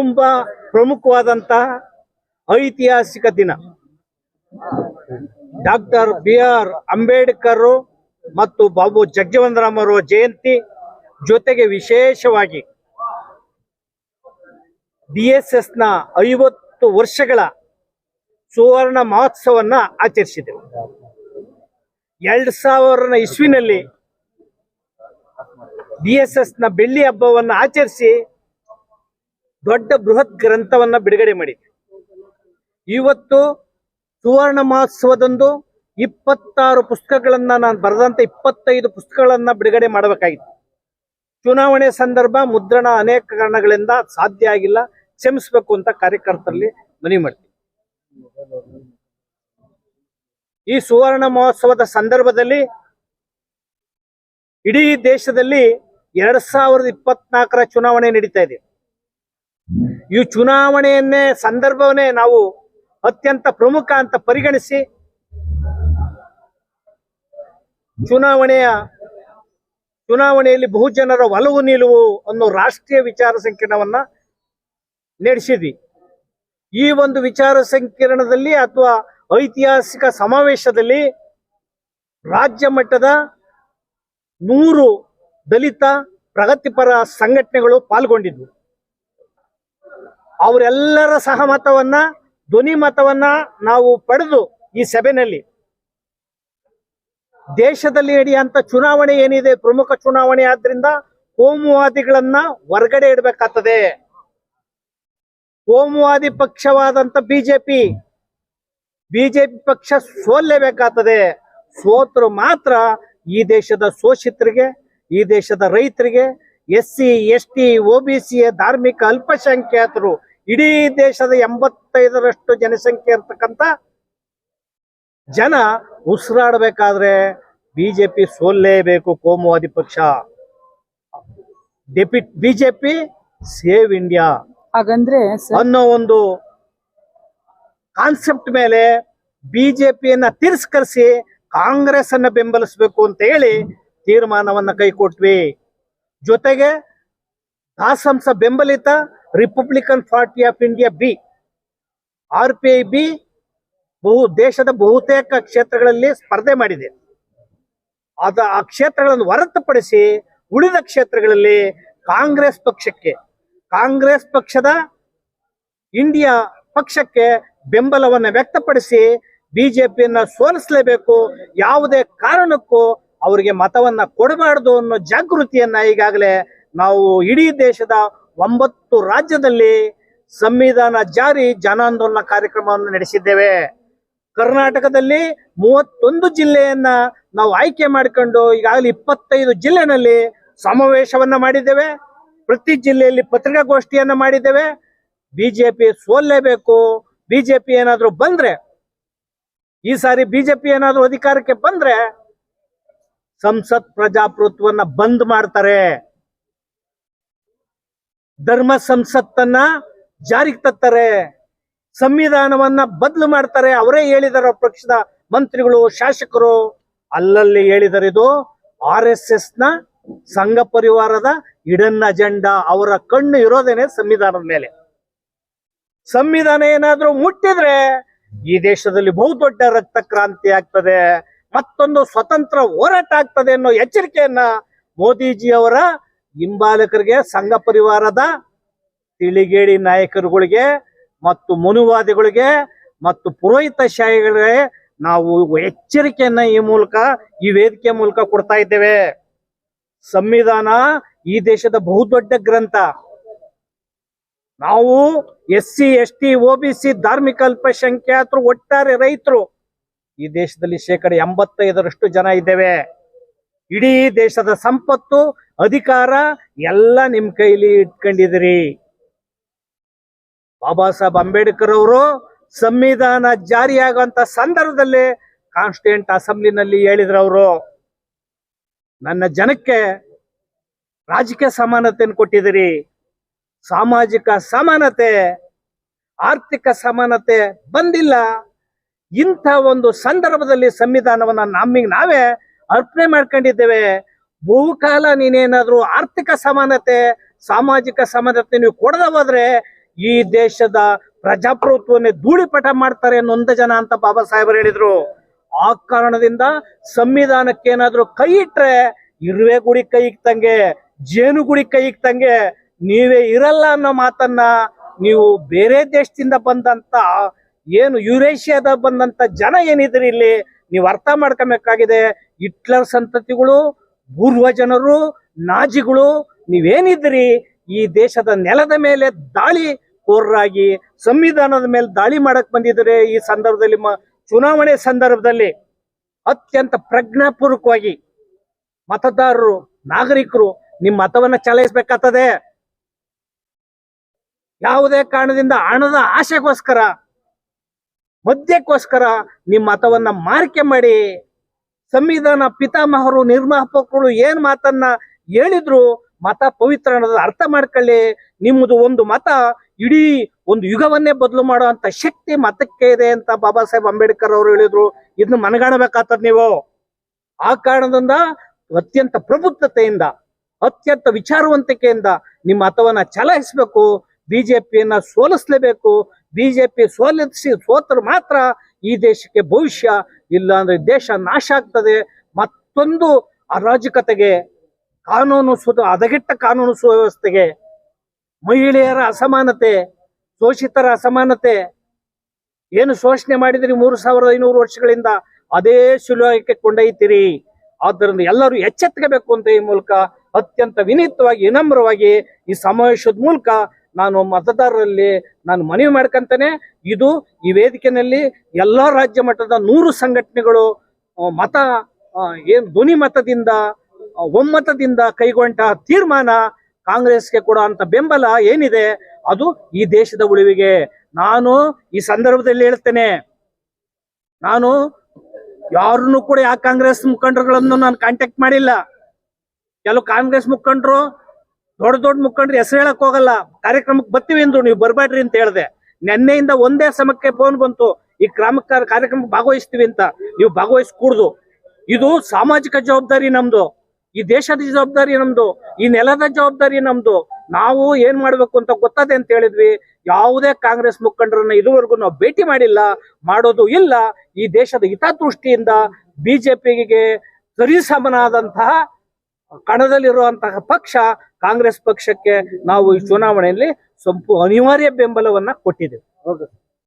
ತುಂಬಾ ಪ್ರಮುಖವಾದಂತಹ ಐತಿಹಾಸಿಕ ದಿನ. ಡಾಕ್ಟರ್ ಬಿ ಆರ್ ಅಂಬೇಡ್ಕರ್ ಮತ್ತು ಬಾಬು ಜಗಜೀವನರಾಮ್ ಅವರ ಜಯಂತಿ ಜೊತೆಗೆ ವಿಶೇಷವಾಗಿ ಡಿ ಎಸ್ ಎಸ್ನ ಐವತ್ತು ವರ್ಷಗಳ ಸುವರ್ಣ ಮಹೋತ್ಸವವನ್ನ ಆಚರಿಸಿದೆವು. ಎರಡ್ ಸಾವಿರ ಇಸ್ವಿನಲ್ಲಿ ಡಿ ಎಸ್ ಎಸ್ನ ಬೆಳ್ಳಿ ಹಬ್ಬವನ್ನು ಆಚರಿಸಿ ದೊಡ್ಡ ಬೃಹತ್ ಗ್ರಂಥವನ್ನ ಬಿಡುಗಡೆ ಮಾಡಿದೆ ಇವತ್ತು ಸುವರ್ಣ ಮಹೋತ್ಸವದಂದು ಇಪ್ಪತ್ತಾರು ಪುಸ್ತಕಗಳನ್ನ ನಾನು ಬರೆದಂತ ಇಪ್ಪತ್ತೈದು ಪುಸ್ತಕಗಳನ್ನ ಬಿಡುಗಡೆ ಮಾಡಬೇಕಾಗಿತ್ತು. ಚುನಾವಣೆ ಸಂದರ್ಭ ಮುದ್ರಣ ಅನೇಕ ಕಾರಣಗಳಿಂದ ಸಾಧ್ಯ ಆಗಿಲ್ಲ. ಕ್ಷಮಿಸಬೇಕು ಅಂತ ಕಾರ್ಯಕರ್ತರಲ್ಲಿ ಮನವಿ ಮಾಡ್ತೀನಿ. ಈ ಸುವರ್ಣ ಮಹೋತ್ಸವದ ಸಂದರ್ಭದಲ್ಲಿ ಇಡೀ ದೇಶದಲ್ಲಿ ಎರಡ್ ಸಾವಿರದ ಇಪ್ಪತ್ನಾಲ್ಕರ ಚುನಾವಣೆ ನಡೀತಾ ಇದೆ. ಈ ಚುನಾವಣೆಯನ್ನೇ, ಸಂದರ್ಭವನ್ನೇ ನಾವು ಅತ್ಯಂತ ಪ್ರಮುಖ ಅಂತ ಪರಿಗಣಿಸಿ ಚುನಾವಣೆಯ, ಚುನಾವಣೆಯಲ್ಲಿ ಬಹುಜನರ ಒಲವು ನಿಲುವು ಅನ್ನೋ ರಾಷ್ಟ್ರೀಯ ವಿಚಾರ ಸಂಕಿರಣವನ್ನ ನಡೆಸಿದ್ವಿ. ಈ ಒಂದು ವಿಚಾರ ಸಂಕಿರಣದಲ್ಲಿ ಅಥವಾ ಐತಿಹಾಸಿಕ ಸಮಾವೇಶದಲ್ಲಿ ರಾಜ್ಯ ಮಟ್ಟದ ನೂರು ದಲಿತ ಪ್ರಗತಿಪರ ಸಂಘಟನೆಗಳು ಪಾಲ್ಗೊಂಡಿದ್ವು. ಅವರೆಲ್ಲರ ಸಹಮತವನ್ನ, ಧ್ವನಿ ಮತವನ್ನ ನಾವು ಪಡೆದು ಈ ಸಭೆಯಲ್ಲಿ ದೇಶದಲ್ಲಿ ನಡೆಯುವಂತ ಚುನಾವಣೆ ಏನಿದೆ, ಪ್ರಮುಖ ಚುನಾವಣೆ ಆದ್ರಿಂದ ಕೋಮುವಾದಿಗಳನ್ನ ಹೊರಗಡೆ ಇಡಬೇಕಾಗ್ತದೆ. ಕೋಮುವಾದಿ ಪಕ್ಷವಾದಂತ ಬಿಜೆಪಿ ಬಿಜೆಪಿ ಪಕ್ಷ ಸೋಲ್ಲೇಬೇಕಾಗ್ತದೆ. ಸೋತರು ಮಾತ್ರ ಈ ದೇಶದ ಶೋಷಿತರಿಗೆ, ಈ ದೇಶದ ರೈತರಿಗೆ S C S T O B C ಧಾರ್ಮಿಕ ಅಲ್ಪಸಂಖ್ಯಾತರು ಇಡೀ ದೇಶದ ಎಂಬತ್ತೈದರಷ್ಟು ಜನಸಂಖ್ಯೆ ಇರ್ತಕ್ಕಂಥ ಜನ ಉಸಿರಾಡಬೇಕಾದ್ರೆ ಬಿಜೆಪಿ ಸೋಲ್ಲೇಬೇಕು ಕೋಮುವಾದಿ ಪಕ್ಷ. ಡೆಪಿ ಬಿಜೆಪಿ ಸೇವ್ ಇಂಡಿಯಾ. ಹಾಗಂದ್ರೆ ಅನ್ನೋ ಒಂದು ಕಾನ್ಸೆಪ್ಟ್ ಮೇಲೆ ಬಿಜೆಪಿಯನ್ನ ತಿರಸ್ಕರಿಸಿ ಕಾಂಗ್ರೆಸ್ ಅನ್ನ ಬೆಂಬಲಿಸಬೇಕು ಅಂತ ಹೇಳಿ ತೀರ್ಮಾನವನ್ನ ಕೈಕೊಟ್ವಿ. ಜೊತೆಗೆ ದಾಸಂಸ ಬೆಂಬಲಿತ Republican Party of India B, R P I B ಬಹು, ದೇಶದ ಬಹುತೇಕ ಕ್ಷೇತ್ರಗಳಲ್ಲಿ ಸ್ಪರ್ಧೆ ಮಾಡಿದೆ. ಅದ ಆ ಕ್ಷೇತ್ರಗಳನ್ನು ಹೊರತುಪಡಿಸಿ ಉಳಿದ ಕ್ಷೇತ್ರಗಳಲ್ಲಿ ಕಾಂಗ್ರೆಸ್ ಪಕ್ಷಕ್ಕೆ, ಕಾಂಗ್ರೆಸ್ ಪಕ್ಷದ ಇಂಡಿಯಾ ಪಕ್ಷಕ್ಕೆ ಬೆಂಬಲವನ್ನ ವ್ಯಕ್ತಪಡಿಸಿ ಬಿಜೆಪಿಯನ್ನ ಸೋಲಿಸಲೇಬೇಕು, ಯಾವುದೇ ಕಾರಣಕ್ಕೂ ಅವರಿಗೆ ಮತವನ್ನ ಕೊಡಬಾರದು ಅನ್ನೋ ಜಾಗೃತಿಯನ್ನ ಈಗಾಗಲೇ ನಾವು ಇಡೀ ದೇಶದ ಒಂಬತ್ತು ರಾಜ್ಯದಲ್ಲಿ ಸಂವಿಧಾನ ಜಾರಿ ಜನಾಂದೋಲನ ಕಾರ್ಯಕ್ರಮವನ್ನು ನಡೆಸಿದ್ದೇವೆ. ಕರ್ನಾಟಕದಲ್ಲಿ ಮೂವತ್ತೊಂದು ಜಿಲ್ಲೆಯನ್ನ ನಾವು ಆಯ್ಕೆ ಮಾಡಿಕೊಂಡು ಈಗಾಗಲೇ ಇಪ್ಪತ್ತೈದು ಜಿಲ್ಲೆನಲ್ಲಿ ಸಮಾವೇಶವನ್ನ ಮಾಡಿದ್ದೇವೆ. ಪ್ರತಿ ಜಿಲ್ಲೆಯಲ್ಲಿ ಪತ್ರಿಕಾಗೋಷ್ಠಿಯನ್ನ ಮಾಡಿದ್ದೇವೆ. ಬಿಜೆಪಿ ಸೋಲ್ಲೇಬೇಕು. ಬಿಜೆಪಿ ಏನಾದ್ರೂ ಬಂದ್ರೆ, ಈ ಸಾರಿ ಬಿಜೆಪಿ ಏನಾದ್ರೂ ಅಧಿಕಾರಕ್ಕೆ ಬಂದ್ರೆ ಸಂಸತ್ ಪ್ರಜಾಪ್ರಭುತ್ವವನ್ನ ಬಂದ್ ಮಾಡ್ತಾರೆ. ಧರ್ಮ ಸಂಸತ್ತನ್ನ ಜಾರಿಗೆ ತತ್ತಾರೆ ಸಂವಿಧಾನವನ್ನ ಬದಲು ಮಾಡ್ತಾರೆ. ಅವರೇ ಹೇಳಿದಾರೆ ಪಕ್ಷದ ಮಂತ್ರಿಗಳು, ಶಾಸಕರು. ಅಲ್ಲಲ್ಲಿ ಹೇಳಿದರೆ ಇದು ಆರ್ ಎಸ್ ಎಸ್ನ ಸಂಘ ಪರಿವಾರದ ಇಡನ್ ಅಜೆಂಡಾ. ಅವರ ಕಣ್ಣು ಇರೋದೇನೆ ಸಂವಿಧಾನದ ಮೇಲೆ. ಸಂವಿಧಾನ ಏನಾದ್ರೂ ಮುಟ್ಟಿದ್ರೆ ಈ ದೇಶದಲ್ಲಿ ಬಹುದೊಡ್ಡ ರಕ್ತ ಕ್ರಾಂತಿ ಆಗ್ತದೆ. ಮತ್ತೊಂದು ಸ್ವತಂತ್ರ ಹೋರಾಟ ಆಗ್ತದೆ ಅನ್ನೋ ಎಚ್ಚರಿಕೆಯನ್ನ ಮೋದಿಜಿ ಅವರ ಹಿಂಬಾಲಕರಿಗೆ, ಸಂಘ ಪರಿವಾರದ ತಿಳಿಗೇಡಿ ನಾಯಕರುಗಳಿಗೆ ಮತ್ತು ಮನುವಾದಿಗಳಿಗೆ ಮತ್ತು ಪುರೋಹಿತ ಶಾಹಿಗಳಿಗೆ ನಾವು ಎಚ್ಚರಿಕೆಯನ್ನ ಈ ಮೂಲಕ, ಈ ವೇದಿಕೆ ಮೂಲಕ ಕೊಡ್ತಾ ಇದ್ದೇವೆ. ಸಂವಿಧಾನ ಈ ದೇಶದ ಬಹುದೊಡ್ಡ ಗ್ರಂಥ. ನಾವು S C S T O B C ಧಾರ್ಮಿಕ ಅಲ್ಪಸಂಖ್ಯಾತರು, ಒಟ್ಟಾರೆ ರೈತರು ಈ ದೇಶದಲ್ಲಿ ಶೇಕಡ ಎಂಬತ್ತೈದರಷ್ಟು ಜನ ಇದ್ದೇವೆ. ಇಡೀ ದೇಶದ ಸಂಪತ್ತು, ಅಧಿಕಾರ ಎಲ್ಲ ನಿಮ್ ಕೈಲಿ ಇಟ್ಕೊಂಡಿದಿರಿ ಬಾಬಾ ಸಾಹೇಬ್ ಅಂಬೇಡ್ಕರ್ ಅವರು ಸಂವಿಧಾನ ಜಾರಿಯಾಗುವಂತ ಸಂದರ್ಭದಲ್ಲಿ ಕಾನ್ಸ್ಟಿಟ್ಯೂಂಟ್ ಅಸೆಂಬ್ಲಿನಲ್ಲಿ ಹೇಳಿದ್ರು ಅವರು, ನನ್ನ ಜನಕ್ಕೆ ರಾಜಕೀಯ ಸಮಾನತೆಯನ್ನು ಕೊಟ್ಟಿದ್ದೀರಿ. ಸಾಮಾಜಿಕ ಸಮಾನತೆ, ಆರ್ಥಿಕ ಸಮಾನತೆ ಬಂದಿಲ್ಲ. ಇಂಥ ಒಂದು ಸಂದರ್ಭದಲ್ಲಿ ಸಂವಿಧಾನವನ್ನ ನಮ್ಮಿಗೆ ನಾವೇ ಅರ್ಪಣೆ ಮಾಡ್ಕೊಂಡಿದ್ದೇವೆ. ಬಹುಕಾಲ ನೀನೇನಾದ್ರೂ ಆರ್ಥಿಕ ಸಮಾನತೆ, ಸಾಮಾಜಿಕ ಸಮಾನತೆ ನೀವು ಕೊಡದ ಹೋದ್ರೆ ಈ ದೇಶದ ಪ್ರಜಾಪ್ರಭುತ್ವವನ್ನೇ ಧೂಳಿಪಟ ಮಾಡ್ತಾರೆ ನೊಂದ ಜನ ಅಂತ ಬಾಬಾ ಸಾಹೇಬರು ಹೇಳಿದ್ರು. ಆ ಕಾರಣದಿಂದ ಸಂವಿಧಾನಕ್ಕೆ ಏನಾದ್ರೂ ಕೈ ಇಟ್ರೆ ಇರುವೆ ಗುಡಿ ಕೈ ಇಕ್ತಂಗೆ, ಜೇನು ಗುಡಿ ಕೈ ಇಕ್ತಂಗೆ, ನೀವೇ ಇರಲ್ಲ ಅನ್ನೋ ಮಾತನ್ನ ನೀವು ಬೇರೆ ದೇಶದಿಂದ ಬಂದಂತ, ಏನು ಯುರೇಷಿಯಾದ ಬಂದಂತ ಜನ ಏನಿದ್ರಿ ಇಲ್ಲಿ? ನೀವು ಅರ್ಥ ಮಾಡ್ಕೊಬೇಕಾಗಿದೆ. ಹಿಟ್ಲರ್ ಸಂತತಿಗಳು ಪೂರ್ವ ಜನರು ನಾಜಿಗಳು ನೀವೇನಿದ್ರಿ ಈ ದೇಶದ ನೆಲದ ಮೇಲೆ ದಾಳಿ ಕೋರರಾಗಿ, ಸಂವಿಧಾನದ ಮೇಲೆ ದಾಳಿ ಮಾಡಕ್ ಬಂದಿದ್ರೆ ಈ ಸಂದರ್ಭದಲ್ಲಿ ಚುನಾವಣೆ ಸಂದರ್ಭದಲ್ಲಿ. ಅತ್ಯಂತ ಪ್ರಜ್ಞಾಪೂರ್ವಕವಾಗಿ ಮತದಾರರು, ನಾಗರಿಕರು ನಿಮ್ಮ ಮತವನ್ನ ಚಲಾಯಿಸಬೇಕಾಗ್ತದೆ. ಯಾವುದೇ ಕಾರಣದಿಂದ ಹಣದ ಆಶೆಗೋಸ್ಕರ ಮದ್ಯಕ್ಕೋಸ್ಕರ ನಿಮ್ಮ ಮತವನ್ನ ಮಾರಿಕೆ ಮಾಡಿ ಸಂವಿಧಾನ ಪಿತಾಮಹರು, ನಿರ್ಮಾಪಕರು ಏನ್ ಮಾತನ್ನ ಹೇಳಿದ್ರು, ಮತ ಪವಿತ್ರ ಅನ್ನೋದು ಅರ್ಥ ಮಾಡ್ಕೊಳ್ಳಿ. ನಿಮ್ಮದು ಒಂದು ಮತ ಇಡೀ ಒಂದು ಯುಗವನ್ನೇ ಬದಲು ಮಾಡೋ ಅಂತ ಶಕ್ತಿ ಮತಕ್ಕೆ ಇದೆ ಅಂತ ಬಾಬಾ ಸಾಹೇಬ್ ಅಂಬೇಡ್ಕರ್ ಅವರು ಹೇಳಿದ್ರು. ಇದನ್ನ ಮನಗಾಣಬೇಕಾತದ್ ನೀವು. ಆ ಕಾರಣದಿಂದ ಅತ್ಯಂತ ಪ್ರಬುದ್ಧತೆಯಿಂದ, ಅತ್ಯಂತ ವಿಚಾರವಂತಿಕೆಯಿಂದ ನಿಮ್ಮ ಮತವನ್ನ ಚಲಾಯಿಸಬೇಕು. ಬಿಜೆಪಿಯನ್ನ ಸೋಲಿಸ್ಲೇಬೇಕು. ಬಿಜೆಪಿ ಸೋಲಿಸಿ ಸೋತರು ಮಾತ್ರ ಈ ದೇಶಕ್ಕೆ ಭವಿಷ್ಯ ಇಲ್ಲ ಅಂದ್ರೆ ದೇಶ ನಾಶ ಆಗ್ತದೆ. ಮತ್ತೊಂದು ಅರಾಜಕತೆಗೆ ಕಾನೂನು ಸು, ಹದಗೆಟ್ಟ ಕಾನೂನು ಸುವ್ಯವಸ್ಥೆಗೆ ಮಹಿಳೆಯರ ಅಸಮಾನತೆ, ಶೋಷಿತರ ಅಸಮಾನತೆ, ಏನು ಶೋಷಣೆ ಮಾಡಿದ್ರಿ ಮೂರು ಸಾವಿರದ ಐನೂರು ವರ್ಷಗಳಿಂದ? ಅದೇ ಸುಲಭಕ್ಕೆ ಕೊಂಡೊಯ್ತೀರಿ. ಆದ್ದರಿಂದ ಎಲ್ಲರೂ ಎಚ್ಚೆತ್ತಬೇಕು ಅಂತ ಈ ಮೂಲಕ ಅತ್ಯಂತ ವಿನೀತವಾಗಿ, ವಿನಮ್ರವಾಗಿ ಈ ಸಮಾವೇಶದ ಮೂಲಕ ನಾನು ಮತದಾರರಲ್ಲಿ ನಾನು ಮನವಿ ಮಾಡ್ಕಂತಾನೆ. ಇದು ಈ ವೇದಿಕೆಯಲ್ಲಿ ಎಲ್ಲಾ ರಾಜ್ಯ ಮಟ್ಟದ ನೂರು ಸಂಘಟನೆಗಳು ಮತ ಏನು ಧ್ವನಿ ಮತದಿಂದ ಒಮ್ಮತದಿಂದ ಕೈಗೊಂಡ ತೀರ್ಮಾನ ಕಾಂಗ್ರೆಸ್ಗೆ ಕೊಡೋ ಅಂತ ಬೆಂಬಲ ಏನಿದೆ, ಅದು ಈ ದೇಶದ ಉಳಿವಿಗೆ. ನಾನು ಈ ಸಂದರ್ಭದಲ್ಲಿ ಹೇಳ್ತೇನೆ, ನಾನು ಯಾರನ್ನು ಕೂಡ ಯಾವ ಕಾಂಗ್ರೆಸ್ ಮುಖಂಡರುಗಳನ್ನು ನಾನು ಕಾಂಟ್ಯಾಕ್ಟ್ ಮಾಡಿಲ್ಲ. ಕೆಲವು ಕಾಂಗ್ರೆಸ್ ಮುಖಂಡರು ದೊಡ್ಡ ದೊಡ್ಡ ಮುಖಂಡ್ರಿ ಹೆಸರು ಹೇಳಕ್ ಹೋಗಲ್ಲ. ಕಾರ್ಯಕ್ರಮಕ್ಕೆ ಬರ್ತೀವಿ ಅಂದ್ರು ನೀವು ಬರ್ಬೇಡ್ರಿ ಅಂತ ಹೇಳ್ದೆ. ನಿನ್ನೆಯಿಂದ ಒಂದೇ ಸಮಕ್ಕೆ ಫೋನ್ ಬಂತು. ಈ ಗ್ರಾಮ ಕಾರ್ಯಕ್ರಮಕ್ಕೆ ಭಾಗವಹಿಸ್ತೀವಿ ಅಂತ. ನೀವು ಭಾಗವಹಿಸ್ಕೂಡ್ದು. ಇದು ಸಾಮಾಜಿಕ ಜವಾಬ್ದಾರಿ ನಮ್ದು. ಈ ದೇಶದ ಜವಾಬ್ದಾರಿ ನಮ್ದು. ಈ ನೆಲದ ಜವಾಬ್ದಾರಿ ನಮ್ದು. ನಾವು ಏನ್ ಮಾಡ್ಬೇಕು ಅಂತ ಗೊತ್ತದೆ ಅಂತ ಹೇಳಿದ್ವಿ. ಯಾವುದೇ ಕಾಂಗ್ರೆಸ್ ಮುಖಂಡರನ್ನ ಇದುವರೆಗೂ ನಾವು ಭೇಟಿ ಮಾಡಿಲ್ಲ, ಮಾಡೋದು ಇಲ್ಲ. ಈ ದೇಶದ ಹಿತದೃಷ್ಟಿಯಿಂದ ಬಿಜೆಪಿಗೆ ಸರಿಸಮನಾದಂತಹ ಕಣದಲ್ಲಿರುವಂತಹ ಪಕ್ಷ ಕಾಂಗ್ರೆಸ್ ಪಕ್ಷಕ್ಕೆ ನಾವು ಈ ಚುನಾವಣೆಯಲ್ಲಿ ಸಂಪೂ ಅನಿವಾರ್ಯ ಬೆಂಬಲವನ್ನ ಕೊಟ್ಟಿದ್ದೇವೆ.